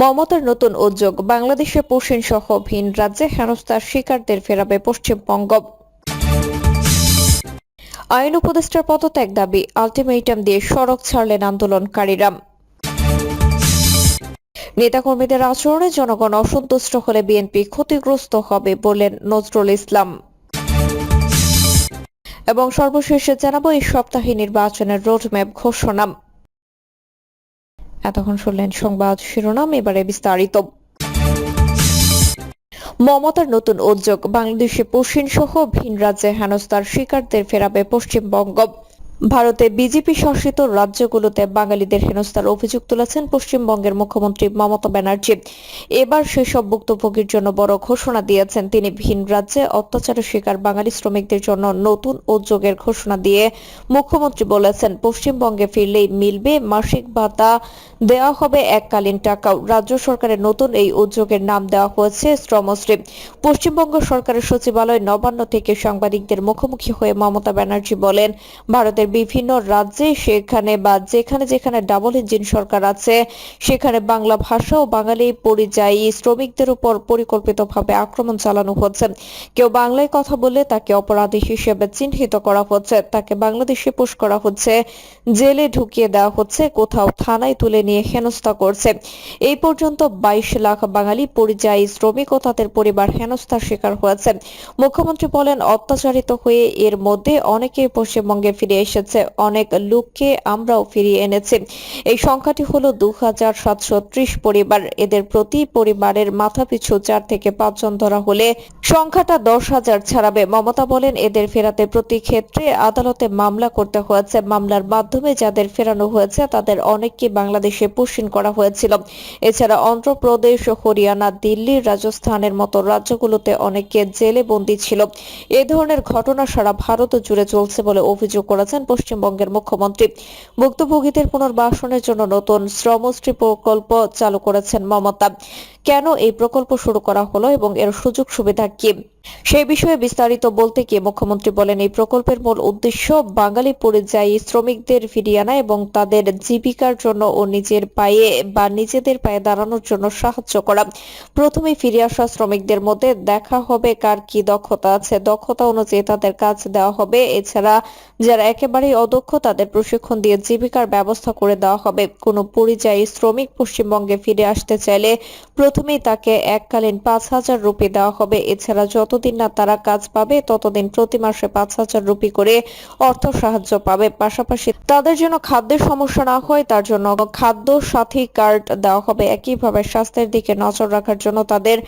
মমতার নতুন উদ্যোগ বাংলাদেশে পশ্চিম সহ ভিন রাজ্যে হেনস্থার শিকারদের ফেরাবে পশ্চিমবঙ্গ। আইন উপদেষ্টার পদত্যাগ দাবি, আলটিমেটাম দিয়ে সড়ক ছাড়লেন আন্দোলনকারীরা। নেতাকর্মীদের আচরণে জনগণ অসন্তুষ্ট হলে বিএনপি ক্ষতিগ্রস্ত হবে বললেন নজরুল ইসলাম। এবং সর্বশেষে জানাব এই সপ্তাহে নির্বাচনের রোডম্যাপ ঘোষণা। এতক্ষণ শুনলেন সংবাদ শিরোনাম, এবারে বিস্তারিত। মমতার নতুন উদ্যোগ, বাংলাদেশে পশ্চিম সহ ভিন রাজ্যে হেনস্থার শিকারদের ফেরাবে পশ্চিমবঙ্গ। ভারতে বিজেপি শাসিত রাজ্যগুলোতে বাঙালিদের হেনস্থার অভিযোগ তুলেছেন পশ্চিমবঙ্গের মুখ্যমন্ত্রী মমতা ব্যানার্জি। এবার সেসব ভুক্তভোগীর জন্য বড় ঘোষণা দিয়েছেন তিনি। ভিন রাজ্যে অত্যাচারের শিকার বাঙালি শ্রমিকদের জন্য নতুন উদ্যোগের ঘোষণা দিয়ে মুখ্যমন্ত্রী বলেছেন, পশ্চিমবঙ্গে ফিরলেই মিলবে, মাসিক ভাতা দেওয়া হবে এককালীন টাকাও। রাজ্য সরকারের নতুন এই উদ্যোগের নাম দেওয়া হয়েছে শ্রমশ্রী। পশ্চিমবঙ্গ সরকারের সচিবালয় নবান্ন থেকে সাংবাদিকদের মুখোমুখি হয়ে মমতা ব্যানার্জি বলেন ভারতের বিভিন্ন রাজ্যে সেখানে বা যেখানে যেখানে ডাবল ইঞ্জিন সরকার আছে, সেখানে বাংলা ভাষা ও বাঙালি পরিযায়ী শ্রমিকদের উপর পরিকল্পিতভাবে আক্রমণ চালানো হচ্ছে। কেউ বাংলায় কথা বললে তাকে অপরাধী হিসেবে চিহ্নিত করা হচ্ছে, তাকে বাংলাদেশে পুশ করা হচ্ছে, জেলে ঢুকিয়ে দেওয়া হচ্ছে, কোথাও থানায় তুলে নিয়ে হেনস্থা করছে। এই পর্যন্ত বাইশ লাখ বাঙালি পরিযায়ী শ্রমিক ও তাদের পরিবার হেনস্থার শিকার হয়েছে। মুখ্যমন্ত্রী বলেন, অত্যাচারিত হয়ে এর মধ্যে অনেকে পশ্চিমবঙ্গে ফিরে এসেছে। অনেক লোককে আমরাও ফিরিয়ে এনেছি। এই সংখ্যাটি হলো দু হাজার সাতশো ত্রিশ পরিবার। এদের প্রতি পরিবারের মাথাপিছু চার থেকে পাঁচজন ধরা হলে সংখ্যাটা দশ হাজার ছাড়াবে। মমতা বলেন, এদের ফেরাতে প্রতি ক্ষেত্রে আদালতে মামলা করতে হয়েছে। মামলার মাধ্যমে যাদের ফেরানো হয়েছে, তাদের অনেককে বাংলাদেশে পুষিন করা হয়েছিল। এছাড়া অন্ধ্রপ্রদেশ, হরিয়ানা, দিল্লি, রাজস্থানের মতো রাজ্যগুলোতে অনেকে জেলে বন্দী ছিল। এ ধরনের ঘটনা সারা ভারত জুড়ে চলছে বলে অভিযোগ করেছেন পশ্চিমবঙ্গের মুখ্যমন্ত্রী ভুক্তভোগীদের পুনর্বাসনের জন্য নতুন শ্রমশ্রী প্রকল্প চালু করেছেন মমতা। কেন এই প্রকল্প শুরু করা হলো এবং এর সুযোগ সুবিধা কি? সেই বিষয়ে বিস্তারিত বলতে গিয়ে মুখ্যমন্ত্রী বলেন, এই প্রকল্পের মূল উদ্দেশ্য বাঙালি পরিযায়ী শ্রমিকদের ফিরিয়ে আনা এবং তাদের জীবিকার জন্য ও নিজের পায়ে বা নিজেদের পায়ে দাঁড়ানোর জন্য সাহায্য করা। প্রথমে ফিরে আসা শ্রমিকদের মধ্যে দেখা হবে কার কি দক্ষতা আছে। দক্ষতা অনুযায়ী তাদের কাজ দেওয়া হবে। এছাড়া যারা একেবারেই অদক্ষ, তাদের প্রশিক্ষণ দিয়ে জীবিকার ব্যবস্থা করে দেওয়া হবে। কোনো পরিযায়ী শ্রমিক পশ্চিমবঙ্গে ফিরে আসতে চাইলে প্রথমেই তাকে এককালীন পাঁচ হাজার রুপি দেওয়া হবে। এছাড়া যতদিন না তারা কাজ পাবে, ততদিন প্রতি মাসে পাঁচ হাজার রুপি করে অর্থ সাহায্য পাবে। পাশাপাশি তাদের জন্য খাদ্যের সমস্যা না হয়, তার জন্য খাদ্য সাথী কার্ড দেওয়া হবে। একইভাবে স্বাস্থ্যের দিকে নজর রাখার জন্য তাদের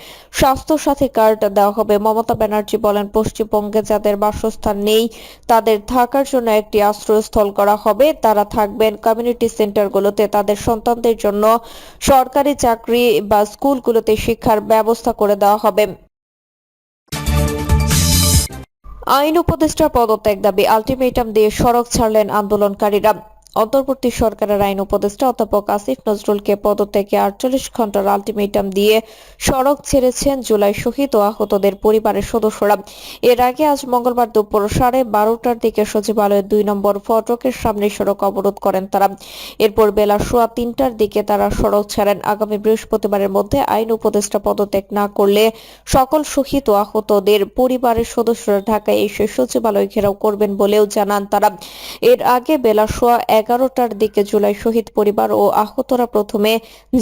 স্বাস্থ্য সাথী কার্ড দেওয়া হবে। মমতা ব্যানার্জি বলেন, পশ্চিমবঙ্গে যাদের বাসস্থান নেই, তাদের থাকার জন্য একটি আশ্রয়স্থল করা হবে। তারা থাকবেন কমিউনিটি সেন্টারগুলোতে তাদের সন্তানদের জন্য সরকারি চাকরি বা স্কুলগুলোতে শিক্ষার ব্যবস্থা করে দেওয়া হবে। আইন উপদেষ্টা পদত্যাগ দাবি আলটিমেটাম দিয়ে সড়ক ছাড়লেন আন্দোলনকারীরা। অন্তর্বর্তী সরকারের আইন উপদেষ্টা অধ্যাপক আসিফ নজরুলকে পদত্যাগে আটচল্লিশ ঘণ্টার আলটিমেটাম দিয়ে সড়ক ছেড়েছেন জুলাই শহীদ ও আহতদের পরিবারের সদস্যরা। এর আগে আজ মঙ্গলবার দুপুর সাড়ে বারোটার দিকে সচিবালয়ের দুই নম্বর ফটকের সামনে সড়ক অবরোধ করেন তারা। এরপর বেলা সোয়া তিনটার দিকে তারা সড়ক ছাড়েন। আগামী বৃহস্পতিবারের মধ্যে আইন উপদেষ্টা পদত্যাগ না করলে সকল শহীদ ও আহতদের পরিবারের সদস্যরা ঢাকায় এসে সচিবালয় ঘেরাও করবেন বলেও জানান তারা। এর আগে বেলা সোয়া এগারোটার দিকে জুলাই শহীদ পরিবার ও আহতরা প্রথমে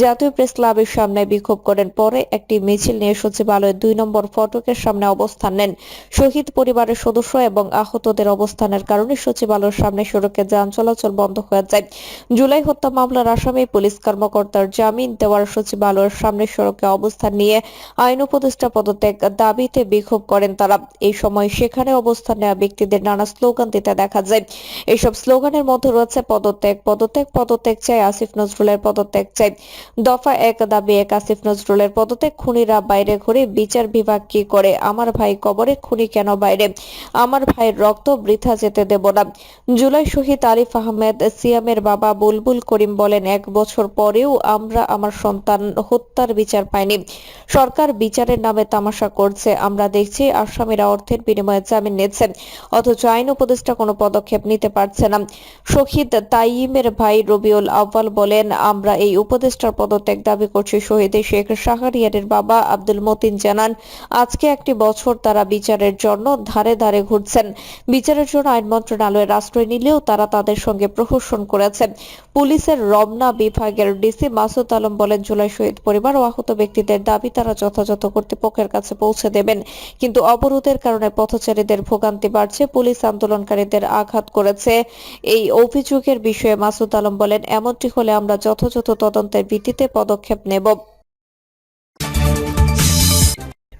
জাতীয় প্রেস ক্লাবের সামনে বিক্ষোভ করেন। পরে একটি মিছিল নিয়ে সচিবালয়ের দুই নম্বর ফটকের সামনে অবস্থান নেন। শহীদ পরিবারের সদস্য এবং আহতদের অবস্থানের কারণে সচিবালয়ের সামনে সড়কে যান চলাচল বন্ধ হয়ে যায়। জুলাই হত্যা মামলার আসামি পুলিশ কর্মকর্তার জামিন দেওয়ার সচিবালয়ের সামনে সড়কে অবস্থান নিয়ে আইন উপদেষ্টা পদত্যাগ দাবিতে বিক্ষোভ করেন তারা। এই সময় সেখানে অবস্থান নেওয়া ব্যক্তিদের নানা স্লোগান দিতে দেখা যায়। এইসব স্লোগানের মধ্যে রয়েছে পদত্যাগ পদত্যাগ পদত্যাগ চাই আসিফ নজরুলের পদত্যাগ চাই। দফা এক দাবি এক আসিফ নজরুলের পদত্যাগ, খুনিরা বাইরে ঘুরে বিচার বিভাগ কি করে? আমার ভাই কবরে, খুনি কেন বাইরে? আমার ভাইয়ের রক্ত বৃথা যেতে দেব না। জুলাই শহীদ আরিফ আহমেদ, সিয়ামের বাবা বুলবুল করিম বলেন, এক বছর পরেও আমরা আমার সন্তান হত্যার বিচার পাইনি। সরকার বিচারের নামে তামাশা করছে। আমরা দেখছি আসামিরা অর্থের বিনিময়ে জামিন নিচ্ছে, অথচ আইন উপদেষ্টা কোনো পদক্ষেপ নিতে পারছে না। শহীদ তাইমের ভাই রবিউল আউয়াল বলেন, আমরা এই উপদেষ্টার পদত্যাগ দাবি করছি। শহীদ শেখ শাহরিয়ারের বাবা আব্দুল মতিন জানান, আজকে একটি বছর তারা বিচারের জন্য ধারে ধারে ঘুরছেন। বিচারের জন্য আইন মন্ত্রণালয়ের আশ্রয় নিলেও তারা তাদের সঙ্গে প্রহসন করেছে পুলিশের রমনা বিভাগের ডিসি মাসুদ আলম বলেন, জুলাই শহীদ পরিবার ও আহত ব্যক্তিদের দাবি তারা যথাযথ কর্তৃপক্ষের কাছে পৌঁছে দেবেন। কিন্তু অবরোধের কারণে পথচারীদের ভোগান্তি বাড়ছে। পুলিশ আন্দোলনকারীদের আঘাত করেছে। এই অভিযোগের বিষয়ে মাসুদ আলম বলেন এমনটি হলে আমরা যথাযথ তদন্তের ভিত্তিতে পদক্ষেপ নেব।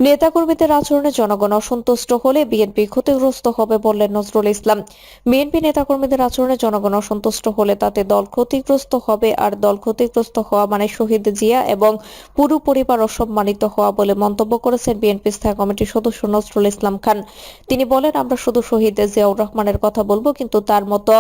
নেতাকর্মীদের আচরণে জনগণ অসন্তুষ্ট হলে বিএনপি ক্ষতিগ্রস্ত হবে বললেন নজরুল ইসলাম। বিএনপি নেতাকর্মীদের আচরণে জনগণ অসন্তুষ্ট হলে তাতে দল ক্ষতিগ্রস্ত হবে, আর দল ক্ষতিগ্রস্ত হওয়া মানে শহীদ জিয়া এবং পুরো পরিবার অসম্মানিত হওয়া বলে মন্তব্য করেছেন বিএনপি স্থায়ী কমিটির সদস্য নজরুল ইসলাম খান। তিনি বলেন, আমরা শুধু শহীদ জিয়াউর রহমানের কথা বলব, কিন্তু তার মতো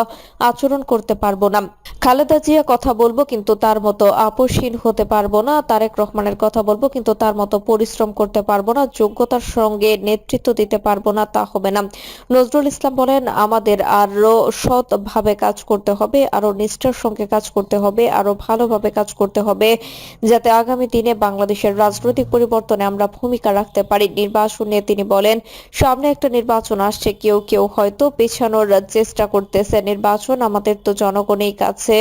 আচরণ করতে পারব না। খালেদা জিয়া কথা বলব, কিন্তু তার মতো আপোষহীন হতে পারব না। তারেক রহমানের কথা বলব, কিন্তু তার মতো পরিশ্রম করতে পারব না যোগ্যতার সঙ্গে নেতৃত্ব দিতে পারব না, তা হবে না। নজরুল ইসলাম বলেন, আমাদের আরও সৎভাবে কাজ করতে হবে আরও নিষ্ঠার সঙ্গে কাজ করতে হবে আরও ভালোভাবে কাজ করতে হবে, যাতে আগামী দিনে বাংলাদেশের রাজনৈতিক পরিবর্তনে আমরা ভূমিকা রাখতে পারি। নির্বাচন তিনি বলেন, সামনে একটা নির্বাচন আসছে, কেউ কেউ হয়তো পেছানোর চেষ্টা করতেছে। নির্বাচন আমাদের তো জনগণের কাছে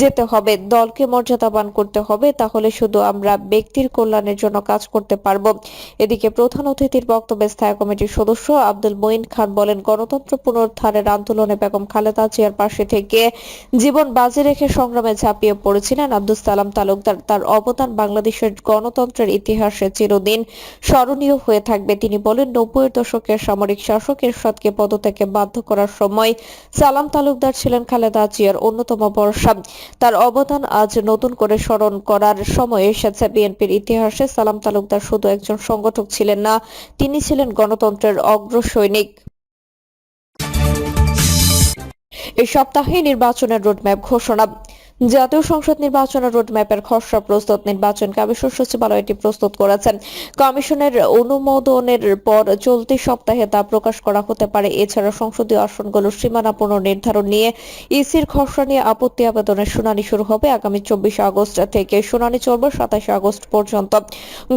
যেতে হবে, দলকে মর্যাদাবান করতে হবে, তাহলে শুধু আমরা ব্যক্তির কল্যাণের জন্য কাজ করতে পারব। এদিকে প্রধান অতিথির বক্তব্যে স্থায়ী কমিটির সদস্য আব্দুল মঈন খান বলেন, গণতন্ত্র পুনরুদ্ধারের আন্দোলনে বেগম খালেদা জিয়ার পাশে থেকে জীবন বাজি রেখে সংগ্রামে ঝাঁপিয়ে পড়েছিলেন আব্দুল সালাম তালুকদার। তার অবদান বাংলাদেশের গণতন্ত্রের ইতিহাসে চিরদিন স্মরণীয় হয়ে থাকবে। তিনি বলেন, নব্বইয়ের দশকের সামরিক শাসক এরশাদকে পদত্যাগে বাধ্য করার সময় সালাম তালুকদার ছিলেন খালেদা জিয়ার অন্যতম ভরসা তার অবদান আজ নতুন করে স্মরণ করার সময় এসেছে। বিএনপির ইতিহাসে সালাম তালুকদার শুধু একজন সংগঠক ছিলেন না তিনি ছিলেন গণতন্ত্রের অগ্রসৈনিক। এই সপ্তাহে নির্বাচনের রোডম্যাপ ঘোষণা। জাতীয় সংসদ নির্বাচনের রোডম্যাপের খসড়া প্রস্তুত। নির্বাচন কমিশন সচিবালয় এটি প্রস্তুত করেছেন। কমিশনের অনুমোদনের পর চলতি সপ্তাহে তা প্রকাশ করা হতে পারে। এছাড়া সংসদীয় আসনগুলোর সীমানা পুনর্নির্ধারণ নিয়ে ইসির খসড়া নিয়ে আপত্তি আবেদনের শুনানি শুরু হবে আগামী চব্বিশে আগস্ট থেকে। শুনানি চলবে সাতাশে আগস্ট পর্যন্ত।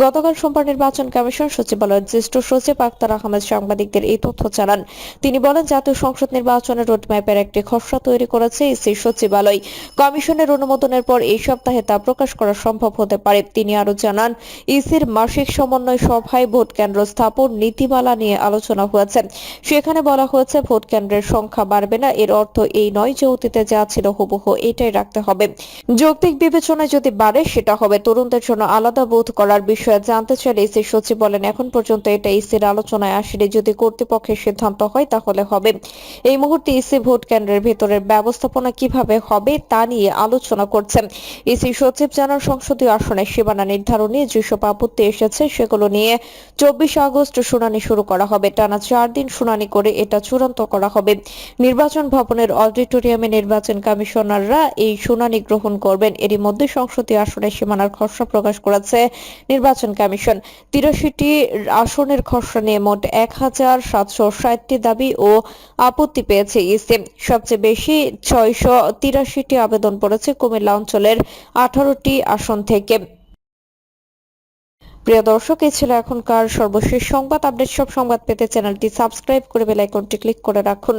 গতকাল সোমবার নির্বাচন কমিশন সচিবালয়ের জ্যেষ্ঠ সচিব আক্তার আহমেদ সাংবাদিকদের এই তথ্য জানান। তিনি বলেন, জাতীয় সংসদ নির্বাচনের রোডম্যাপের একটি খসড়া তৈরি করেছে ইসির সচিবালয়। কমিশনের অনুমোদনের পর এই সপ্তাহে তা প্রকাশ করা সম্ভব হতে পারে। তিনি আরও জানান, ইসির মাসিক সমন্বয় সভায় ভোট কেন্দ্র স্থাপন নীতিমালা নিয়ে আলোচনা হয়েছে। সেখানে বলা হয়েছে, ভোট কেন্দ্রের সংখ্যা বাড়বে না, এর অর্থ এই নয় যে অতীতে যা ছিল হুবহু এটাই রাখতে হবে। যৌক্তিক বিবেচনায় যদি বাড়ে, সেটা হবে তরুণদের জন্য আলাদা বোধ করার বিষয়ে জানতে চাইলে ইসির সচিব বলেন, এখন পর্যন্ত এটা ইসির আলোচনায় আসেনি। যদি কর্তৃপক্ষের সিদ্ধান্ত হয়, তাহলে হবে। এই মুহূর্তে ইসি ভোট কেন্দ্রের ভেতরের ব্যবস্থাপনা কীভাবে হবে, তা নিয়ে আলোচনা করছেন। ইসি সচিব জানান, সংসদীয় আসনের সীমানা নির্ধারণে যেসব আপত্তি এসেছে, সেগুলো নিয়ে চব্বিশে আগস্ট শুনানি শুরু করা হবে। টানা চার দিন শুনানি করে এটা চূড়ান্ত করা হবে। নির্বাচন ভবনের অডিটোরিয়ামে নির্বাচন কমিশনাররা এই শুনানি গ্রহণ করবেন। এরই মধ্যে সংসদীয় আসনের সীমানার খসড়া প্রকাশ করেছে নির্বাচন কমিশন। তিরাশিটি আসনের খসড়া নিয়ে মোট এক হাজার সাতশো ষাটটি দাবি ও আপত্তি পেয়েছে ইসি। সবচেয়ে বেশি ছয়শো তিরাশিটি আবেদন পড়েছে কুমিল্লা অঞ্চলের আঠারোটি আসন থেকে। প্রিয় দর্শক এ ছিল এখনকার সর্বশেষ সংবাদ। আপডেট সব সংবাদ পেতে চ্যানেলটি সাবস্ক্রাইব করে বেল আইকনটি ক্লিক করে রাখুন।